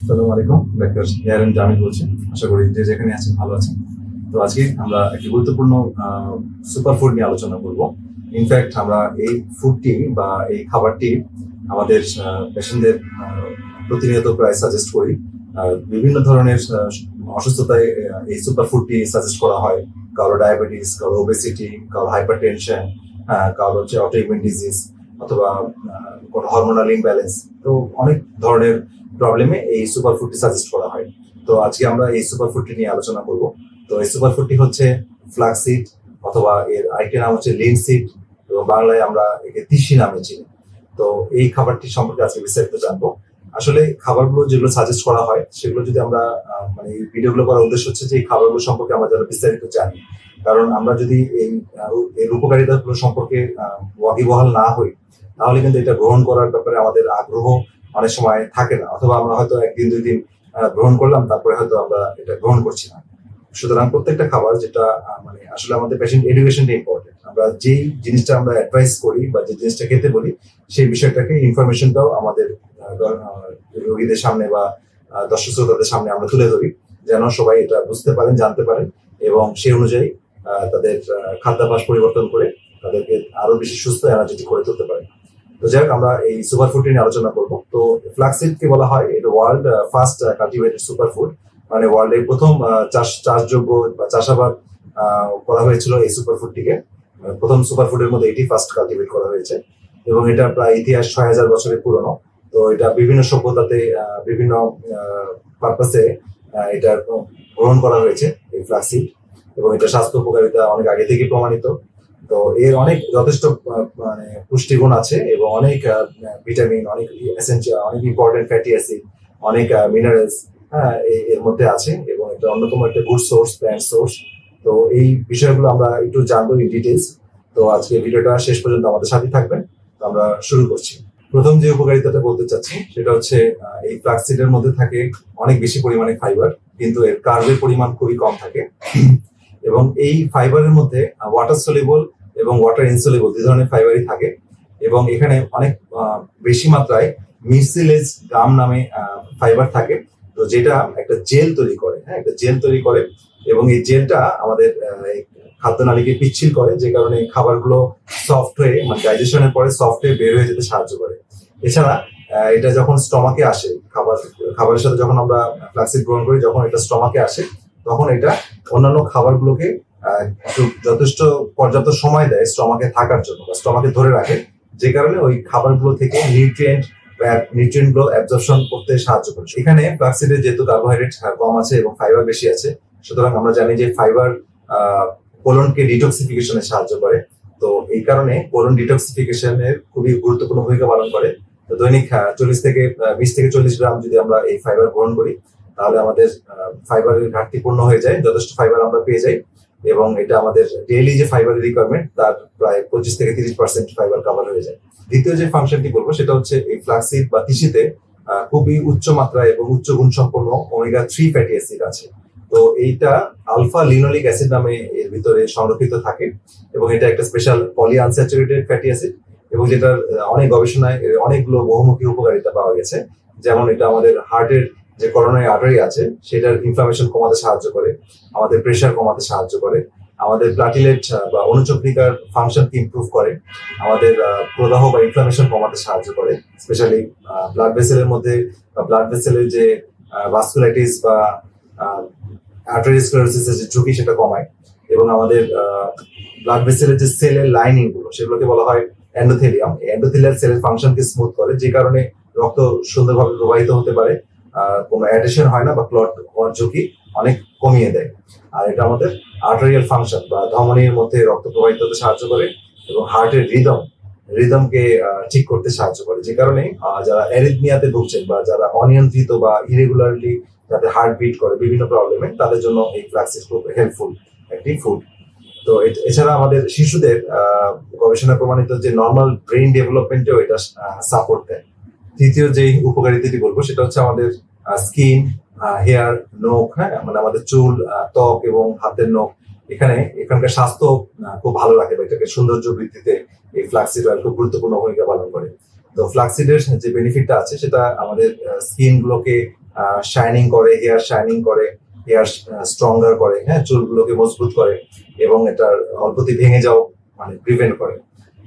আসসালামু আলাইকুম, ডাক্তার ইয়ারেন জামিল বলছি আশা করি যে যেখানে আছেন ভালো আছেন। তো আজকে আমরা একটি গুরুত্বপূর্ণ সুপার ফুড নিয়ে আলোচনা করব। ইনফ্যাক্ট আমরা এই ফুডটি বা এই খাবারটি আমাদের পেশেন্টদের প্রতিনিয়ত প্রায় সাজেস্ট করি। বিভিন্ন ধরনের অসুস্থতায় এই সুপার ফুডটি সাজেস্ট করা হয়। কারও ডায়াবেটিস কারও ওবেসিটি কারও হাইপার টেনশন কারও হচ্ছে অটোইমিউন ডিজিজ অথবা কোনো হরমোনাল ইমব্যালেন্স তো অনেক ধরনের প্রবলেমে এই সুপার ফুডটি সাজেস্ট করা হয়। তো আজকে আমরা এই সুপার ফুডটি নিয়ে আলোচনা করব। তো এই সুপার ফুডটি হচ্ছে ফ্লাক্সিড অথবা এর আরেকটি নাম হচ্ছে লিনসিড এবং বাংলায় আমরা একে তিসি নামে চিনি। তো এই খাবারটি সম্পর্কে আজকে বিস্তারিত জানব। আসলে খাবারগুলো যেগুলো সাজেস্ট করা হয়, সেগুলো যদি আমরা মানে ভিডিওগুলো করার উদ্দেশ্য হচ্ছে যে এই খাবারগুলো সম্পর্কে আমরা যেন বিস্তারিত জানি। কারণ আমরা যদি এই এর উপকারিতাগুলো সম্পর্কে ওয়াকিবহাল না হই, তাহলে কিন্তু এটা গ্রহণ করার ব্যাপারে আমাদের আগ্রহ অনেক সময় থাকে না। অথবা আমরা হয়তো একদিন দুই দিন গ্রহণ করলাম, তারপরে হয়তো আমরা এটা গ্রহণ করছি না। সুতরাং প্রত্যেকটা খাবার যেটা মানে আসলে আমাদের পেশেন্ট এডুকেশনটা ইম্পর্টেন্ট আমরা যেই জিনিসটা আমরা অ্যাডভাইস করি বা যে জিনিসটা খেতে বলি, সেই বিষয়টাকে ইনফরমেশনটাও আমাদের রোগীদের সামনে বা দর্শক শ্রোতাদের সামনে আমরা তুলে ধরি, যেন সবাই এটা বুঝতে পারেন, জানতে পারেন এবং সেই অনুযায়ী তাদের খাদ্যাভ্যাস পরিবর্তন করে তাদেরকে আরও বেশি সুস্থ এনার্জেটিক করে তুলতে পারে তো যাই হোক আমরা এই সুপার ফুড নিয়ে আলোচনা করব। তো ফ্লাক্সিড কে বলা হয় এটা world first cultivated super food মানে ওয়ার্ল্ড এর প্রথম চাষ চাষযোগ্য বা চাষাবাদ করা হয়েছিল এই সুপার ফুডটিকে আহ, প্রথম সুপার ফুডের মধ্যে এটি ফার্স্ট কাল্টিভেট করা হয়েছে। এবং এটা প্রায় ইতিহাস ছয় হাজার বছরের পুরনো। তো এটা বিভিন্ন সভ্যতাতে বিভিন্ন পারপাসে এটা গ্রহণ করা হয়েছে এই ফ্লাক্সিড এবং এটা স্বাস্থ্য উপকারিতা অনেক আগে থেকে প্রমাণিত। তো এর অনেক যথেষ্ট মানে পুষ্টিগুণ আছে এবং অনেক ভিটামিন, অনেক এসেন্সিয়াল অনেক ইম্পর্টেন্ট ফ্যাটি অ্যাসিড অনেক মিনারেলস হ্যাঁ এর মধ্যে আছে এবং এটা অন্যতম একটা গুড সোর্স প্ল্যান্ট সোর্স তো এই বিষয়গুলো আমরা একটু জানব ইন ডিটেলস তো আজকে ভিডিওটা শেষ পর্যন্ত আমাদের সাথে থাকবেন। তো আমরা শুরু করছি। প্রথম যে উপকারিতাটা বলতে চাচ্ছি, সেটা হচ্ছে এই ফ্লাক্সিডের মধ্যে থাকে অনেক বেশি পরিমাণে ফাইবার কিন্তু এর কার্বের পরিমাণ খুবই কম থাকে। এবং এই ফাইবারের মধ্যে ওয়াটার সলিবল এবং ওয়াটার ইনসলিবল দুই ধরনের ফাইবারই থাকে। এবং এখানে অনেক বেশি মাত্রায় মিসিলেজ গাম নামে ফাইবার থাকে। তো যেটা একটা জেল তৈরি করে হ্যাঁ একটা জেল তৈরি করে। এবং এই জেলটা আমাদের আহ, এই খাদ্যনালীকে পিচ্ছিল করে যে কারণে এই খাবারগুলো সফট হয়ে মানে ডাইজেশনের পরে সফট হয়ে বের হয়ে যেতে সাহায্য করে। এছাড়া এটা যখন স্টমাকে আসে খাবার খাবারের সাথে যখন আমরা ফ্লাক্সিড গ্রহণ করি যখন এটা স্টমাকে আসে তখন এটা অন্যান্য খাবারগুলোকে যথেষ্ট পর্যাপ্ত সময় দেয় স্টমাকে থাকার জন্য বা স্টমাকে ধরে রাখে। যে কারণে ওই খাবারগুলো থেকে নিউট্রিয়েন্ট নিউট্রিয়েন্টগুলো অ্যাবজর্পশন করতে সাহায্য করে। এখানে ফ্লাক্সিডে যেহেতু কার্বোহাইড্রেট কম আছে এবং ফাইবার বেশি আছে, সুতরাং আমরা জানি যে ফাইবার কোলনকে ডিটক্সিফিকেশনে সাহায্য করে। তো এই কারণে কোলন ডিটক্সিফিকেশনের খুবই গুরুত্বপূর্ণ ভূমিকা পালন করে। তো দৈনিক চল্লিশ থেকে বিশ থেকে চল্লিশ গ্রাম যদি আমরা এই ফাইবার গ্রহণ করি, তাহলে আমাদের ফাইবারের ঘাটতি পূর্ণ হয়ে যায়, যথেষ্ট ফাইবার আমরা পেয়ে যাই। এবং এটা আমাদের ডেইলি যে ফাইবারের রিকোয়ারমেন্ট তার প্রায় পঁচিশ থেকে তিরিশ পার্সেন্ট ফাইবার কভার হয়ে যায়। দ্বিতীয় যে ফাংশনটি বলব, সেটা হচ্ছে এই ফ্লাক্সিড বা তিসিতে খুবই উচ্চ মাত্রায় এবং উচ্চ গুণ সম্পন্ন ওমেগা থ্রি ফ্যাটি অ্যাসিড আছে। তো এইটা আলফা লিনোলিক অ্যাসিড নামে এর ভিতরে সংরক্ষিত থাকে এবং এটা একটা special poly unsaturated fatty acid এবং যেটার অনেক গবেষণায় অনেকগুলো বহুমুখী উপকারিতা পাওয়া গেছে। যেমন এটা আমাদের হার্টের যে করোনারি আর্টারি আছে, সেটার ইনফ্লামেশন কমাতে সাহায্য করে, আমাদের প্রেশার কমাতে সাহায্য করে, আমাদের প্লাটিলেট বা অনুচক্রিকার ফাংশনকে ইমপ্রুভ করে, আমাদের প্রদাহ বা ইনফ্লামেশন কমাতে সাহায্য করে স্পেশালি ব্লাড ভেসেলের মধ্যে, বা ব্লাড ভেসেলের যে ভাস্কুলাইটিস বা আর্টারিস্ক্লেরোসিসের যে ঝুঁকি সেটা কমায় এবং আমাদের ব্লাড ভেসেলের যে সেলের লাইনিংগুলো, সেগুলোকে বলা হয় এন্ডোথেলিয়াম এন্ডোথেলিয়াল সেলের ফাংশনকে স্মুথ করে, যে কারণে রক্ত সুন্দরভাবে প্রবাহিত হতে পারে কোনো অ্যাডিশন হয় না বা ক্লট হওয়ার ঝুঁকি অনেক কমিয়ে দেয়। আর এটা আমাদের আর্টারিয়াল ফাংশন বা ধমনির মধ্যে রক্ত প্রবাহিত হতে সাহায্য করে এবং হার্টের রিদম রিদমকে ঠিক করতে সাহায্য করে। যে কারণে যারা অ্যারিথমিয়াতে ভুগছেন বা যারা অনিয়ন্ত্রিত বা ইরেগুলারলি যাদের হার্ট বিট করে বিভিন্ন প্রবলেমে তাদের জন্য এই ফ্লাক্সিড খুব হেল্পফুল একটি ফুড তো এছাড়া আমাদের শিশুদের গবেষণা প্রমাণিত যে নর্মাল ব্রেইন ডেভেলপমেন্টেও এটা সাপোর্ট দেয়। তৃতীয় যে উপকারিতাটি বলব, সেটা হচ্ছে আমাদের স্কিন হেয়ার নখ হ্যাঁ? মানে আমাদের চুল ত্বক এবং হাতের নখ। এখানে, এখানকার স্বাস্থ্য খুব ভালো রাখে বা এটাকে সৌন্দর্য বৃদ্ধিতে এই ফ্লাক্সিড অয়েল খুব গুরুত্বপূর্ণ ভূমিকা পালন করে। তো ফ্লাক্সিডের যে বেনিফিটটা আছে, সেটা আমাদের স্কিন গুলোকে শাইনিং করে হেয়ার শাইনিং করে হেয়ার স্ট্রঙ্গার করে হ্যাঁ? চুলগুলোকে মজবুত করে এবং এটার অল্পতি ভেঙে যাও মানে প্রিভেন্ট করে।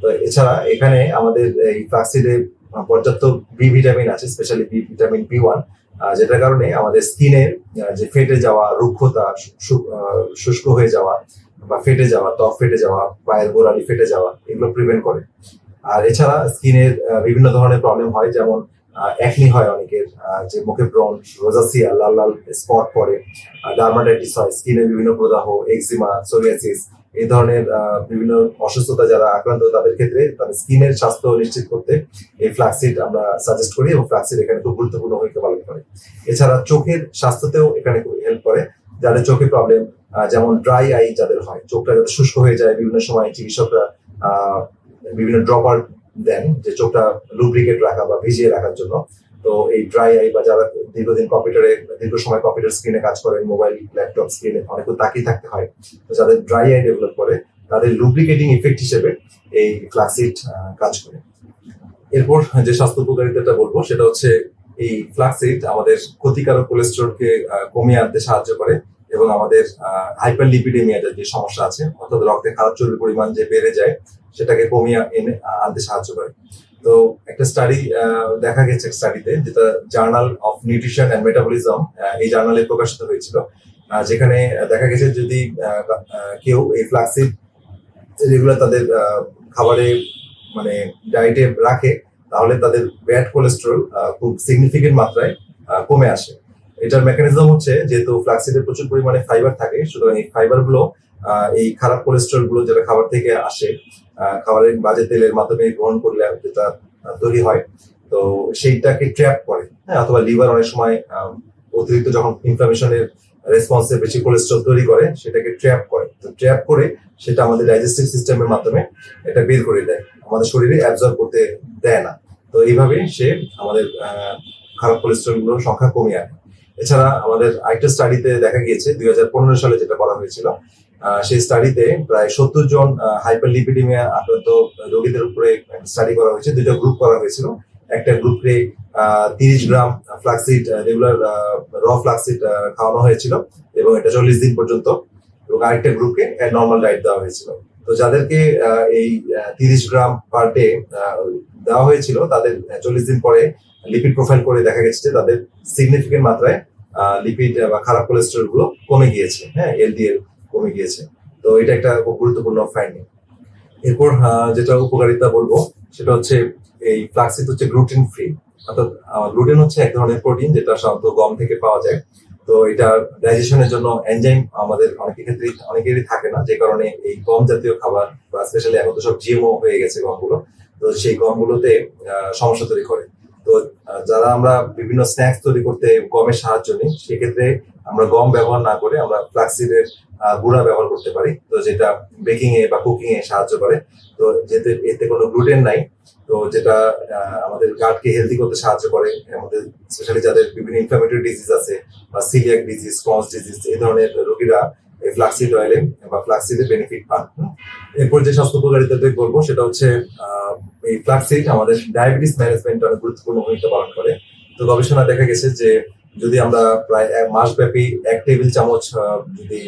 তো এছাড়া এখানে আমাদের এই ফ্লাক্সিডে পর্যাপ্ত বি ভিটামিন আছে specially B vitamin B one যেটার কারণে আমাদের স্কিনের যে ফেটে যাওয়া, রুক্ষতা শুষ্ক হয়ে যাওয়া বা ফেটে যাওয়া, ত্বক ফেটে যাওয়া, পায়ের গোড়ালি ফেটে যাওয়া, এগুলো প্রিভেন্ট করে। আর এছাড়া স্কিনের বিভিন্ন ধরনের প্রবলেম হয়, যেমন একনি হয় অনেকের যে মুখে ব্রণ রোজাসিয়া লাল লাল স্পট পড়ে ডার্মাটাইটিস হয় স্কিনের বিভিন্ন প্রদাহ এক্সিমা সোরিয়াসিস এই ধরনের বিভিন্ন অসুস্থতা যারা আক্রান্ত তাদের ক্ষেত্রে তাদের স্কিনের স্বাস্থ্য নিশ্চিত করতে এই ফ্লাক্সিড আমরা সাজেস্ট করি এবং ফ্লাক্সিড এখানে খুব গুরুত্বপূর্ণ ভূমিকা পালন করে। এছাড়া চোখের স্বাস্থ্যতেও এখানে খুব হেল্প করে, যাদের চোখে প্রবলেম যেমন ড্রাই আই যাদের হয়, চোখটা যাতে শুষ্ক হয়ে যায়, বিভিন্ন সময় চিকিৎসকরা বিভিন্ন ড্রপার দেন যে চোখটা লুব্রিকেট রাখা বা ভিজিয়ে রাখার জন্য। তো এই ড্রাই আই বা যারা দীর্ঘদিন কম্পিউটারে দীর্ঘ সময় কম্পিউটার স্ক্রিনে কাজ করেন মোবাইল ল্যাপটপ স্ক্রিনে অনেক তাকিয়ে থাকতে হয়। তো যাদের ড্রাই আই ডেভেলপ করে, তাদের লুব্রিকেটিং ইফেক্ট হিসেবে এই ফ্লাক্সিড কাজ করে। এরপর যে স্বাস্থ্য উপকারিতাটা বলব, সেটা হচ্ছে এই ফ্লাক্সিড আমাদের ক্ষতিকারক কোলেস্টেরলকে কমিয়ে আনতে সাহায্য করে এবং আমাদের হাইপার লিপিডেমিয়া যে সমস্যা আছে, অর্থাৎ রক্তে খারাপ চর্বির পরিমাণ যে বেড়ে যায়, সেটাকে কমিয়ে এনে, আনতে সাহায্য করে। তো একটা স্টাডি দেখা গেছে স্টাডিতে যেটা journal of nutrition and metabolism এই জার্নালে প্রকাশিত হয়েছিল। যেখানে দেখা গেছে যদি কেউ এই ফ্লাক্সিড যেগুলো তাদের খাবারে মানে ডায়েটে রাখে, তাহলে তাদের ব্যাড কোলেস্টেরল খুব সিগনিফিকেন্ট মাত্রায় কমে আসে। এটার মেকানিজম হচ্ছে যেহেতু ফ্লাক্সিডে প্রচুর পরিমাণে ফাইবার থাকে, সুতরাং এই ফাইবারগুলো এই খারাপ কোলেস্ট্রলগুলো যেটা খাবার থেকে আসে খাবারের বাজে তেলের মাধ্যমে গ্রহণ করলে যেটা তৈরি হয়, তো সেইটাকে ট্র্যাপ করে হ্যাঁ অথবা লিভার অনেক সময় অতিরিক্ত যখন ইনফ্লামেশনের রেসপন্সে বেশি কোলেস্ট্রল তৈরি করে, সেটাকে ট্র্যাপ করে। তো ট্র্যাপ করে সেটা আমাদের ডাইজেস্টিভ সিস্টেমের মাধ্যমে এটা বের করে দেয়। আমাদের শরীরে অ্যাবজর্ব করতে দেয় না। তো এইভাবে সে আমাদের খারাপ কোলেস্ট্রলগুলোর সংখ্যা কমিয়ে আনে। এছাড়া আমাদের আরেকটা স্টাডিতে দেখা গিয়েছে, দুই হাজার পনেরো সালে যেটা করা হয়েছিল সেই স্টাডিতে প্রায় সত্তর জন হাইপার লিপিডিমিয়া আক্রান্ত রোগীদের উপরে স্টাডি করা হয়েছে। দুইটা গ্রুপ করা হয়েছিল। একটা গ্রুপকে তিরিশ গ্রাম ফ্লাক্সিড রেগুলার র ফ্লাক্সিড খাওয়ানো হয়েছিল এবং এটা চল্লিশ দিন পর্যন্ত। এবং আরেকটা গ্রুপকে নর্মাল ডায়েট দেওয়া হয়েছিল। তো যাদেরকে এই তিরিশ গ্রাম পার ডে দেওয়া হয়েছিল, তাদের চল্লিশ দিন পরে লিপিড প্রোফাইল করে দেখা গেছে তাদের সিগনিফিকেন্ট মাত্রায় লিপিড বা খারাপ কোলেস্ট্রলগুলো কমে গিয়েছে। হ্যাঁ এলডিএল কমে গিয়েছে। তো এটা একটা গুরুত্বপূর্ণ ফাইন্ডিং এরপর যেটা উপকারিতা বলব, সেটা হচ্ছে এই ফ্লাক্সিড হচ্ছে গ্লুটেন ফ্রি অর্থাৎ গ্লুটেন হচ্ছে এক ধরনের প্রোটিন যেটা সাধারণত গম থেকে পাওয়া যায়। তো এটা ডাইজেশনের জন্য এনজাইম আমাদের অনেক ক্ষেত্রে অনেকেরই থাকে না, যে কারণে এই গম জাতীয় খাবার বা স্পেশালি এখন তো সব জিএমও হয়ে গেছে গমগুলো। তো সেই গমগুলোতে সমস্যা তৈরি করে। তো যারা আমরা বিভিন্ন স্ন্যাক্স তৈরি করতে গমের সাহায্য নিই, সেক্ষেত্রে আমরা গম ব্যবহার না করে আমরা ফ্লাক্সিডের গুঁড়া ব্যবহার করতে পারি। তো যেটা বেকিং এ বা কুকিং এ সাহায্য করে। তো যেতে, এতে কোনো গ্লুটেন নাই। তো যেটা আমাদের গাটকে হেলদি করতে সাহায্য করে। আমাদের স্পেশালি যাদের বিভিন্ন ইনফ্লামেটরি ডিজিজ আছে বা সিলিয়াক ডিজিজ ক্রস ডিজিজ এই ধরনের রোগীরা এই ফ্লাক্সিড অয়েলে বা ফ্লাক্সিডের বেনিফিট পান। এরপর যে স্বাস্থ্য উপকারিতাতে বলব, সেটা হচ্ছে এই ফ্লাক্সিড আমাদের ডায়াবেটিস ম্যানেজমেন্ট অনেক গুরুত্বপূর্ণ ভূমিকা পালন করে। তো গবেষণা দেখা গেছে যে যদি আমরা প্রায় এক মাস ব্যাপী এক টেবিল চামচ যদি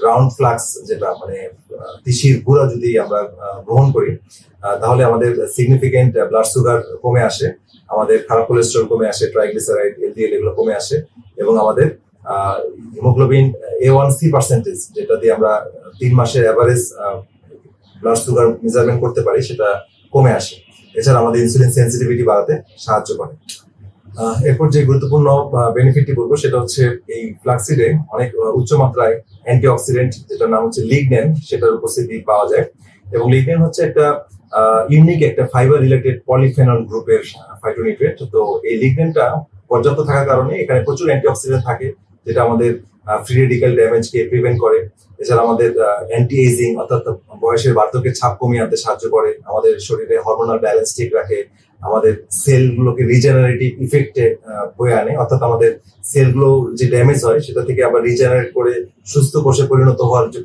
গ্রাউন্ড ফ্লাক্স যেটা মানে তিসির গুঁড়া যদি আমরা গ্রহণ করি তাহলে আমাদের সিগনিফিকেন্ট ব্লাড সুগার কমে আসে, আমাদের খারাপ কোলেস্ট্রল কমে আসে ট্রাইগ্লিসারাইড এলডিএল এগুলো কমে আসে, এবং আমাদের haemoglobin A one C percentage যেটা দিয়ে আমরা তিন মাসের অ্যাভারেজ ব্লাড সুগার মেজারমেন্ট করতে পারি, সেটা কমে আসে। এছাড়া আমাদের ইনসুলিন সেন্সিটিভিটি বাড়াতে সাহায্য করে। এরপর যে গুরুত্বপূর্ণ বেনিফিটটি বলব সেটা হচ্ছে এই ফ্লাক্সিডে অনেক উচ্চ মাত্রায় অ্যান্টিঅক্সিডেন্ট যেটার নাম হচ্ছে লিগনেন সেটার উপস্থিতি পাওয়া যায়। এবং লিগনেন হচ্ছে একটা ইউনিক একটা ফাইবার রিলেটেড পলিফেনল গ্রুপের ফাইটোনিউট্রিয়েন্ট তো এই লিগনেনটা পর্যাপ্ত থাকার কারণে এখানে প্রচুর অ্যান্টিঅক্সিডেন্ট থাকে, যেটা আমাদের ফ্রি রেডিক্যাল ড্যামেজকে প্রিভেন্ট করে। এছাড়া আমাদের অ্যান্টি এজিং অর্থাৎ বয়সের বার্ধক্যের ছাপ কমিয়ে আনতে সাহায্য করে। আমাদের শরীরে হরমোনাল ব্যালেন্স ঠিক রাখে আমাদের সেলগুলোকে রিজেনারেটিভ ইফেক্টে বয়ে আনে, অর্থাৎ আমাদের সেলগুলো যে ড্যামেজ হয়, সেটা থেকে আবার রিজেনারেট করে সুস্থ কোষে পরিণত হওয়ার যে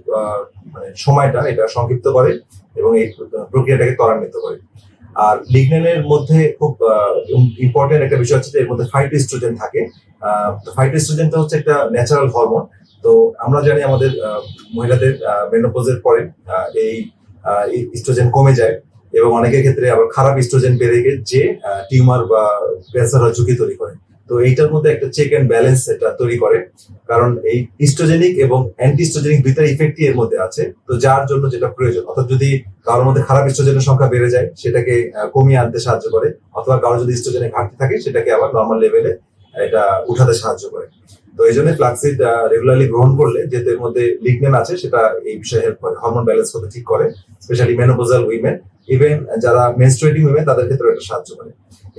মানে সময়টা, এটা সংক্ষিপ্ত করে এবং এই প্রক্রিয়াটাকে ত্বরান্বিত করে। আর লিগনেনের মধ্যে খুব ইম্পর্টেন্ট একটা বিষয় হচ্ছে যে এর মধ্যে ফাইভ ইস্ট্রোজেন থাকে ফাইটোস্ট্রোজেনটা হচ্ছে একটা ন্যাচারাল হরমোন তো আমরা জানি আমাদের মহিলাদের মেনোপোজের পরে এই ইস্ট্রোজেন কমে যায়। এবং অনেকের ক্ষেত্রে আবার খারাপ ইস্ট্রোজেন বেড়ে গিয়ে যে টিউমার বা ক্যান্সার ঝুঁকি তৈরি করে। তো এইটার মধ্যে একটা চেক অ্যান্ড ব্যালেন্স এটা তৈরি করে। কারণ এই ইস্ট্রোজেনিক এবং অ্যান্টি ইস্ট্রোজেনিক দুইটার ইফেক্টই এর মধ্যে আছে। তো যার জন্য যেটা প্রয়োজন, অর্থাৎ যদি কারোর মধ্যে খারাপ ইস্ট্রোজেনের সংখ্যা বেড়ে যায়, সেটাকে কমিয়ে আনতে সাহায্য করে, অথবা কারও যদি ইস্ট্রোজেনের ঘাটতি থাকে, সেটাকে আবার নর্মাল লেভেলে এটা উঠাতে সাহায্য করে। তো এই জন্য ফ্লাক্সিড রেগুলারলি গ্রহণ করলে যেহেতু এর মধ্যে লিগনেন আছে, সেটা এই বিষয়ে হেল্প করে হরমোন ব্যালেন্স করতে ঠিক করে স্পেশালি মেনোপোজাল উইমেন ইভেন যারা মেনস্ট্রুয়েটিং উইমেন তাদের ক্ষেত্রে এটা সাহায্য করে।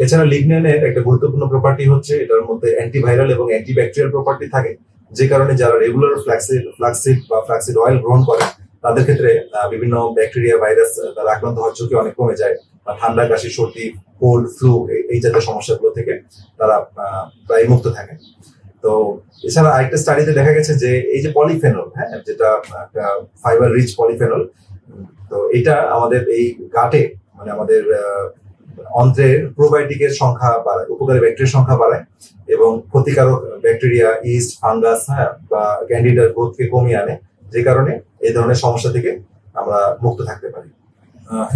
এছাড়া লিগনেনের একটা গুরুত্বপূর্ণ প্রপার্টি হচ্ছে, এটার মধ্যে অ্যান্টিভাইরাল এবং অ্যান্টিব্যাকটেরিয়াল প্রপার্টি থাকে, যে কারণে যারা রেগুলার ফ্ল্যাক্সিড ফ্লাক্সিড বা ফ্লাক্সিড অয়েল গ্রহণ করে, তাদের ক্ষেত্রে বিভিন্ন ব্যাকটেরিয়া ভাইরাস দ্বারা আক্রান্ত হওয়ার ঝুঁকি অনেক কমে যায়। বা ঠান্ডা, কাশি, সর্দি কোল্ড ফ্লু এই জাতীয় সমস্যাগুলো থেকে তারা প্রায় মুক্ত থাকে। তো এছাড়া আরেকটা স্টাডিতে দেখা গেছে যে এই যে পলিফেনল হ্যাঁ যেটা একটা ফাইবার রিচ পলিফেনল তো এটা আমাদের এই গাটে মানে আমাদের অন্ত্রের প্রোবায়োটিকের সংখ্যা বাড়ায়, উপকারী ব্যাকটেরিয়ার সংখ্যা বাড়ায় এবং ক্ষতিকারক ব্যাকটেরিয়া ইস্ট ফাঙ্গাস হ্যাঁ বা ক্যান্ডিডার গ্রোথকে কমিয়ে আনে, যে কারণে এই ধরনের সমস্যা থেকে আমরা মুক্ত থাকতে পারি।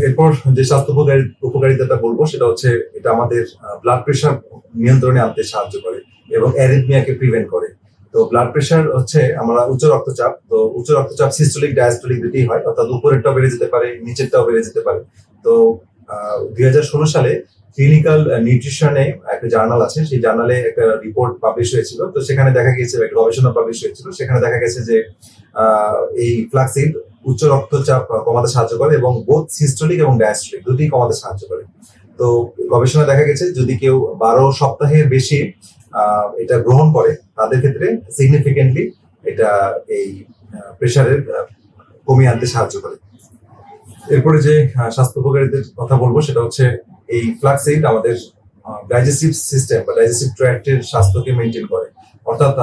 এরপর যে স্বাস্থ্য উপকারী, উপকারিতাটা বলব, সেটা হচ্ছে এটা আমাদের ব্লাড প্রেশার নিয়ন্ত্রণে আনতে সাহায্য করে এবং অ্যারিথমিয়াকে প্রিভেন্ট করে। তো ব্লাড প্রেশার হচ্ছে আমরা উচ্চ রক্তচাপ, তো উচ্চ রক্তচাপ সিস্টোলিক ডায়াস্টোলিক দুটোই হয়, অর্থাৎ উপরেরটাও বেড়ে যেতে পারে, নিচেরটাও বেড়ে যেতে পারে। তো দুই হাজার ষোলো সালে ক্লিনিক্যাল নিউট্রিশনে একটা জার্নাল আছে, সেই জার্নালে একটা রিপোর্ট পাবলিশ হয়েছিল। তো সেখানে দেখা গিয়েছে একটা গবেষণা পাবলিশ হয়েছিল, সেখানে দেখা গেছে যে এই ফ্লাক্সিড উচ্চ রক্তচাপ কমাতে সাহায্য করে এবং বোথ সিস্টোলিক এবং ডায়াস্টোলিক দুটোই কমাতে সাহায্য করে। তো গবেষণা দেখা গেছে, যদি কেউ বারো সপ্তাহের বেশি এটা গ্রহণ করে, তাদের ক্ষেত্রে সিগনিফিকেন্টলি এটা এই প্রেশারের কমিয়ে আনতে সাহায্য করে। এরপরে যে স্বাস্থ্য উপকারীদের কথা বলব, সেটা হচ্ছে এই ফ্লাক্সিড আমাদের ডাইজেস্টিভ সিস্টেম বা ডাইজেস্টিভ ট্র্যাক্টের স্বাস্থ্যকে মেনটেন করে। অর্থাৎ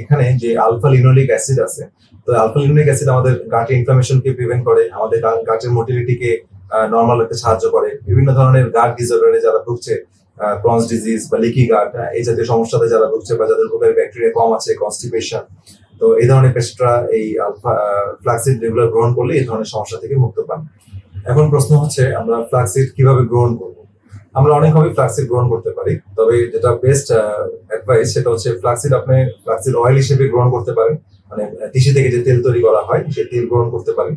এখানে যে আলফা লিনোলিক অ্যাসিড আছে, তো আলফা লিনোলিক অ্যাসিড আমাদের গাটে ইনফ্লামেশনকে প্রিভেন্ট করে, আমাদের গাটের মোটিলিটিকে নর্মাল রাখতে সাহায্য করে। বিভিন্ন ধরনের গাট ডিসঅর্ডারে যারা ভুগছে ক্রন্স ডিজিজ বা লিকি গার্ড এই জাতীয় সমস্যাতে যারা ভুগছে বা যাদের উপকারী ব্যাকটেরিয়া কম আছে কনস্টিপেশন তো এই ধরনের পেশেন্টরা এই ফ্লাক্সিড রেগুলার গ্রহণ করলে এই ধরনের সমস্যা থেকে মুক্ত পান। এখন প্রশ্ন হচ্ছে, আমরা ফ্লাক্সিড কীভাবে গ্রহণ করব? আমরা অনেকভাবে ফ্লাক্সিড গ্রহণ করতে পারি, তবে যেটা বেস্ট অ্যাডভাইস সেটা হচ্ছে ফ্লাক্সিড আপনি ফ্লাক্সিড অয়েল হিসেবে গ্রহণ করতে পারেন মানে তিসি থেকে যে তেল তৈরি করা হয় সেই তেল গ্রহণ করতে পারেন।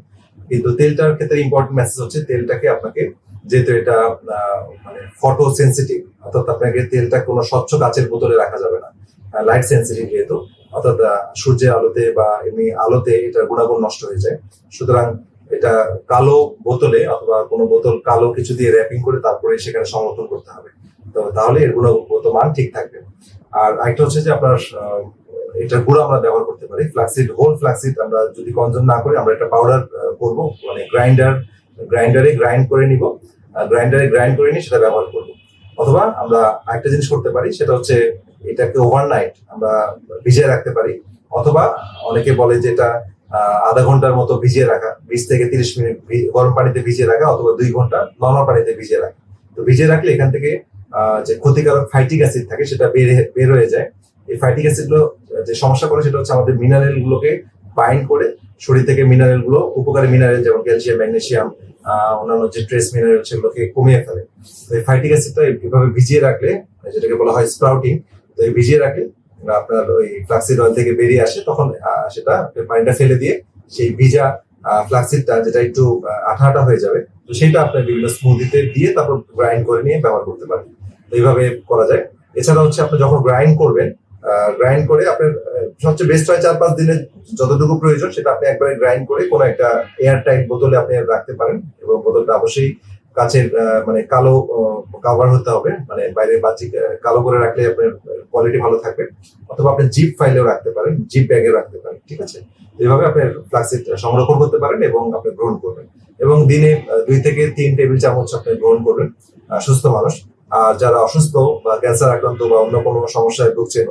কিন্তু তেলটার ক্ষেত্রে ইম্পর্টেন্ট মেসেজ হচ্ছে, তেলটাকে আপনাকে যেহেতু এটা মানে ফটো সেন্সিটিভ অর্থাৎ আপনাকে তেলটা কোনো স্বচ্ছ কাচের বোতলে রাখা যাবে না লাইট সেন্সিটিভ যেহেতু, অর্থাৎ সূর্যের আলোতে বা এমনি আলোতে এটার গুণাগুণ নষ্ট হয়ে যায়। সুতরাং এটা কালো বোতলে অথবা কোনো বোতল কালো কিছু দিয়ে র্যাপিং করে তারপরে সেখানে সংরক্ষণ করতে হবে। তো তাহলে এর গুণগত মান ঠিক থাকবে। আর আরেকটা হচ্ছে যে আপনার এটা গুঁড়ো আমরা ব্যবহার করতে পারি ফ্লাক্সিড হোল ফ্লাক্সিড আমরা যদি কনজিউম না করি, আমরা একটা পাউডার করব মানে গ্রাইন্ডার গ্রাইন্ডারে গ্রাইন্ড করে নিব। গ্রাইন্ডারে গ্রাইন্ড করে নিয়ে সেটা ব্যবহার করব। অথবা আমরা আরেকটা জিনিস করতে পারি, সেটা হচ্ছে এটাকে ওভারনাইট আমরা ভিজিয়ে রাখতে পারি। অথবা অনেকে বলে যে এটা আধা ঘণ্টার মতো ভিজিয়ে রাখা, বিশ থেকে তিরিশ মিনিট গরম পানিতে ভিজিয়ে রাখা অথবা দুই ঘণ্টা নর্মাল পানিতে ভিজিয়ে রাখা। তো ভিজিয়ে রাখলে এখান থেকে যে ক্ষতিকারক ফাইটিক অ্যাসিড থাকে সেটা বের বের হয়ে যায়। এই ফাইটিক অ্যাসিডগুলো যে সমস্যা করে সেটা হচ্ছে আমাদের মিনারেল গুলোকে বাইন্ড করে শরীর থেকে মিনারেলগুলো উপকারী মিনারেল যেমন ক্যালসিয়াম ম্যাগনেসিয়াম অন্যান্য যে ট্রেস মিনারেল সেগুলোকে কমিয়ে ফেলে। তো এই ফাইটিক এভাবে ভিজিয়ে রাখলে যেটাকে বলা হয় স্প্রাউটিং তো এই ভিজিয়ে রাখলে আপনার ওই ফ্লাক্সিড অয়েল থেকে বেরিয়ে আসে, তখন সেটা পানিটা ফেলে দিয়ে সেই ভিজা ফ্লাক্সিডটা যেটা একটু আঠা আঠা হয়ে যাবে, তো সেটা আপনার বিভিন্ন স্মুদিতে দিয়ে তারপর গ্রাইন্ড করে নিয়ে ব্যবহার করতে পারেন তো এইভাবে করা যায়। এছাড়া হচ্ছে আপনি যখন গ্রাইন্ড করবেন গ্রাইন্ড করে আপনার সবচেয়ে বেস্ট হয় চার পাঁচ দিনের যতটুকু প্রয়োজন সেটা আপনি একবারে গ্রাইন্ড করে কোনো একটা এয়ার টাইট বোতলে আপনি রাখতে পারেন এবং বোতলটা অবশ্যই আহ, মানে কালো কাভার হতে হবে। মানে বাইরে বাহ্যিক কালো করে রাখলে আপনার কোয়ালিটি ভালো থাকবে। অথবা আপনি জিপ ফাইলেও রাখতে পারেন জিপ ব্যাগে রাখতে পারেন ঠিক আছে? এইভাবে আপনি ফ্লাক্সিড সংরক্ষণ করতে পারেন এবং আপনি গ্রহণ করবেন। এবং দিনে দুই থেকে তিন টেবিল চামচ আপনি গ্রহণ করবেন। সুস্থ মানুষ। আর যারা অসুস্থ বা ক্যান্সার আক্রান্ত বা অন্য কোনো সমস্যায় ভুগছেন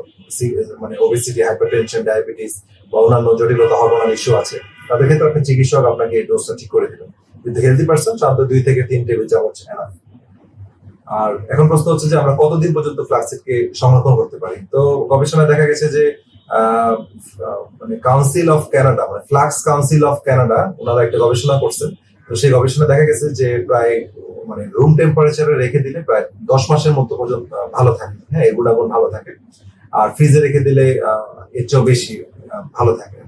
মানে ওবেসিটি হাইপারটেনশন ডায়াবেটিস বা অন্যান্য জটিলতা হরমোনাল ইস্যু আছে, তাদের ক্ষেত্রে আপনি চিকিৎসক আপনাকে এই ডোজটা ঠিক করে দেবেন কিন্তু হেলদি পার্সন সাধারণত দুই থেকে তিন টেবিল চামচ enough। আর এখন প্রশ্ন হচ্ছে যে আমরা কতদিন পর্যন্ত ফ্লাক্সিডকে সংরক্ষণ করতে পারি তো গবেষণায় দেখা গেছে যে মানে কাউন্সিল অফ ক্যানাডা মানে ফ্লাক্স কাউন্সিল অফ কানাডা ওনারা একটা গবেষণা করছেন তো সেই গবেষণা দেখা গেছে যে প্রায় মানে রুম টেম্পারেচারে রেখে দিলে প্রায় দশ মাসের মতো পর্যন্ত ভালো থাকে। হ্যাঁ এর গুণাগুণ ভালো থাকে। আর ফ্রিজে রেখে দিলে এর চেয়েও বেশি ভালো থাকে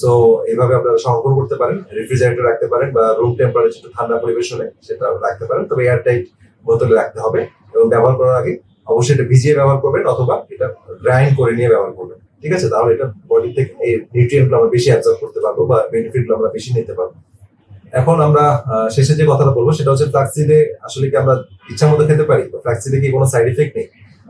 সো এইভাবে আপনারা সংরক্ষণ করতে পারেন রেফ্রিজারেটর রাখতে পারেন বা রুম টেম্পারেচার ঠান্ডা পরিবেশ হলে সেটা রাখতে পারেন। তবে এয়ার টাইট বোতলে রাখতে হবে এবং ব্যবহার করার আগে অবশ্যই এটা ভিজিয়ে ব্যবহার করবেন অথবা এটা গ্রাইন্ড করে নিয়ে ব্যবহার করবেন। ঠিক আছে? তাহলে এটা বডি থেকে এই নিউট্রিয়েন্টগুলো আমরা বেশি অ্যাবজর্ব করতে পারব বা বেনিফিটগুলো আমরা বেশি নিতে পারব। এখন আমরা শেষে যে কথাটা বলব সেটা হচ্ছে ফ্লাক্সিডে আসলে কি আমরা ইচ্ছা মতো খেতে পারি? ফ্লাক্সিডে কি কোনো সাইড ইফেক্ট নেই?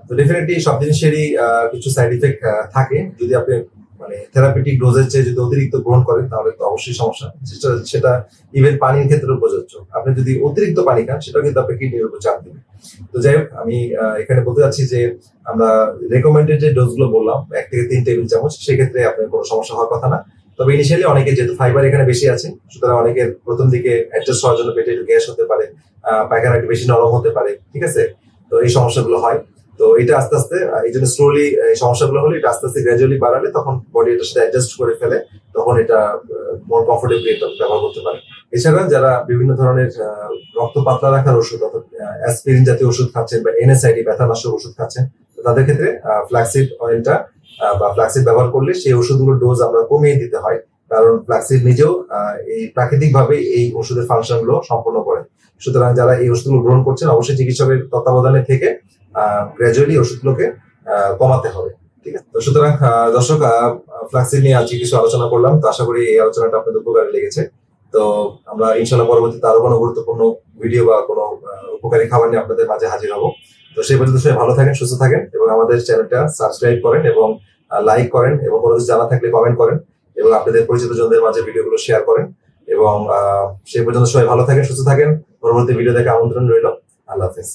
তো ডেফিনেটলি সব জিনিসেরই কিছু সাইড ইফেক্ট থাকে। যদি আপনি মানে থেরাপিটিক ডোজের চেয়ে যদি অতিরিক্ত গ্রহণ করেন, তাহলে তো অবশ্যই সমস্যা। সেটা সেটা ইভেন পানির ক্ষেত্রে প্রযোজ্য। আপনি যদি অতিরিক্ত পানি খান, সেটাও কিন্তু আপনার কিডনির উপর চাপ দেবে। তো যাই হোক, আমি এখানে বলতে চাচ্ছি যে আমরা রেকমেন্ডেড যে ডোজগুলো বললাম, এক থেকে তিন টেবিল চামচ, সেক্ষেত্রে আপনার কোনো সমস্যা হওয়ার কথা না। তবে ইনিশিয়ালি অনেকে যেহেতু ফাইবার এখানে বেশি আছে, সুতরাং অনেকের প্রথম দিকে অ্যাডজাস্ট হওয়ার জন্য পেটে একটু গ্যাস হতে পারে পায়খানা একটু বেশি নরম হতে পারে, ঠিক আছে? তো এই সমস্যাগুলো হয়। তো এটা আস্তে আস্তে এই জন্য স্লোলি এই সমস্যাগুলো হলে এটা আস্তে আস্তে গ্রাজুয়ালি বাড়ালে তখন বডি এটার সাথে অ্যাডজাস্ট করে ফেলে, তখন এটা মোর কমফোর্টেবলি এটা ব্যবহার করতে পারে। এছাড়া যারা বিভিন্ন ধরনের রক্ত পাতলা রাখার ওষুধ অর্থাৎ অ্যাসপিরিন জাতীয় ওষুধ খাচ্ছেন বা এনএসআইডি ব্যথানাশক ওষুধ খাচ্ছেন তাদের ক্ষেত্রে ফ্ল্যাক্সিড অয়েলটা বা ফ্ল্যাক্সিড ব্যবহার করলে সেই ওষুধগুলোর ডোজ আমরা কমিয়ে দিতে হয়। কারণ ফ্ল্যাক্সিড নিজেও এই প্রাকৃতিক ভাবে এই ওষুধের ফাংশনগুলো সম্পন্ন করে। সুতরাং যারা এই ওষুধগুলো গ্রহণ করছেন, অবশ্যই চিকিৎসকের তত্ত্বাবধানে থেকে গ্রাজুয়ালি ওষুধগুলোকে কমাতে হবে। ঠিক আছে? তো সুতরাং দর্শক ফ্ল্যাক্সিড নিয়ে আজকে কিছু আলোচনা করলাম। তো আশা করি এই আলোচনাটা আপনাদের উপকারে লেগেছে। তো আমরা ইনশাল্লাহ পরবর্তীতে আরও কোনো গুরুত্বপূর্ণ ভিডিও বা কোনো উপকারী খাবার নিয়ে আপনাদের মাঝে হাজির হব। তো সেই পর্যন্ত সবাই ভালো থাকেন, সুস্থ থাকেন এবং আমাদের চ্যানেলটা সাবস্ক্রাইব করেন এবং লাইক করেন এবং কোনো কিছু জানা থাকলে কমেন্ট করেন এবং আপনাদের পরিচিত জনদের মাঝে ভিডিওগুলো শেয়ার করেন এবং সেই পর্যন্ত সবাই ভালো থাকেন, সুস্থ থাকেন। পরবর্তী ভিডিও দেখে আমন্ত্রণ রইল। আল্লাহ হাফেজ।